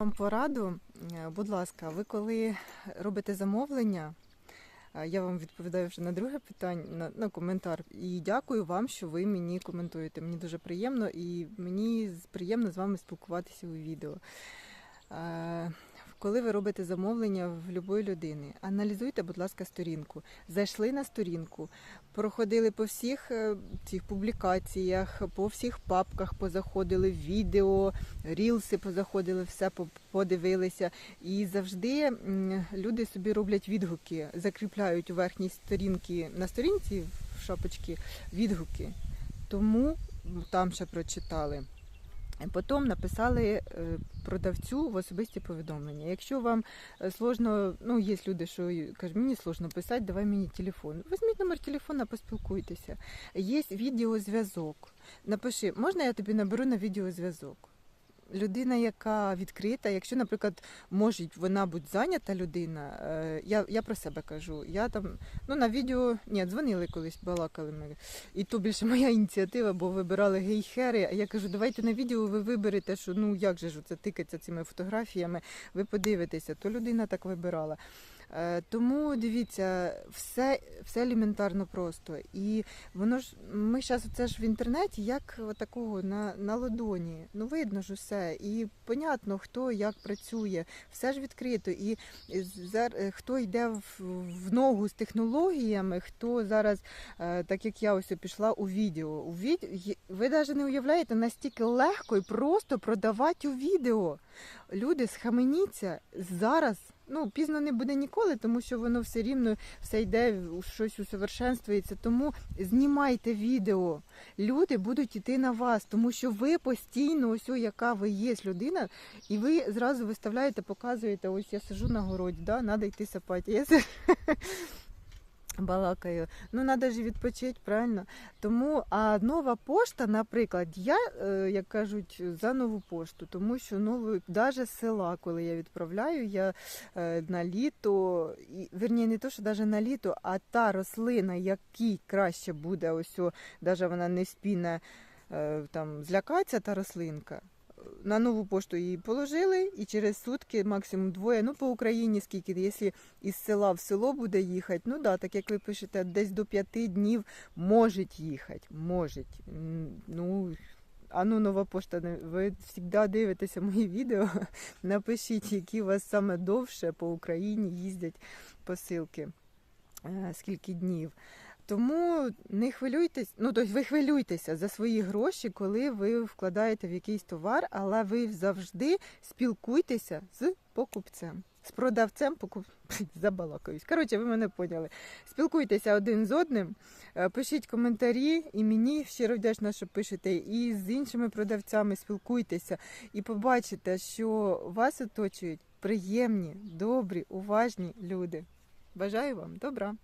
Вам пораду, Е, будь ласка, ви коли робите замовлення, е, я вам відповідаю вже на друге питання, на, на коментар. І дякую вам, що ви мені коментуєте. Мені дуже приємно і мені приємно з вами спілкуватися у відео. Коли ви робите замовлення в будь-якої людини, аналізуйте, будь ласка, сторінку. Зайшли на сторінку, проходили по всіх е, цих публікаціях, по всіх папках, позаходили відео, рілси позаходили, все подивилися. І завжди люди собі роблять відгуки, закріпляють у верхній сторінці на сторінці в шапочці відгуки. Тому там ще прочитали. Потім написали е, продавцю в особисті повідомлення. Якщо вам е, сложно, ну є люди, що кажуть, мені сложно писати, давай мені телефон. Візьміть номер телефона, поспілкуйтеся. Є відеозв'язок. Напиши, можна я тобі наберу на відеозв'язок? Людина, яка відкрита, якщо, наприклад, може вона бути зайнята людина, е, я, я про себе кажу. Я там ну на відео ні, дзвонили колись, балакали ми. І то більше моя ініціатива, бо вибирали гей-хери. А я кажу, давайте на відео ви виберете, що ну як же ж це тикаться цими фотографіями, ви подивитеся, то людина так вибирала. Е, Тому дивіться, все, все елементарно просто. І воно ж ми зараз це ж в інтернеті, як такого на, на ладоні. Ну видно ж усе. І понятно, хто як працює, все ж відкрито. І зар- е, хто йде в, в ногу з технологіями, хто зараз, е, так як я ось пішла у відео. У від... Ви навіть не уявляєте, настільки легко і просто продавати у відео. Люди, схаменіться зараз. Ну, пізно не буде ніколи, тому що воно все рівно все йде, щось усовершенствується. Тому знімайте відео. Люди будуть йти на вас, тому що ви постійно, ось яка ви є людина, і ви зразу виставляєте, показуєте, ось я сижу на городі, да, треба йти сапати. Я балакаю. Ну, треба ж відпочити, правильно? Тому, а нова пошта, наприклад, я, е, як кажуть, за нову пошту, тому що нову, навіть села, коли я відправляю, я е, на літо, і, верні, не то, що навіть на літо, а та рослина, якій краще буде, ось, навіть вона не спіне, там, злякається та рослинка. На нову пошту її положили, і через сутки, максимум двоє. Ну, по Україні скільки, якщо із села в село буде їхати, ну да, так як ви пишете, десь до п'яти днів можуть їхати. Можуть. Ну, а ну, нова пошта, ви завжди дивитеся мої відео. Напишіть, які у вас саме довше по Україні їздять посилки. Е, Скільки днів. Тому не хвилюйтесь, ну тобто ви хвилюйтеся за свої гроші, коли ви вкладаєте в якийсь товар, але ви завжди спілкуйтеся з покупцем. З продавцем покуп... забалакаюсь. Коротше, ви мене поняли. Спілкуйтеся один з одним, е, пишіть коментарі, і мені щиро вдячна, що пишете, і з іншими продавцями спілкуйтеся, і побачите, що вас оточують приємні, добрі, уважні люди. Бажаю вам добра!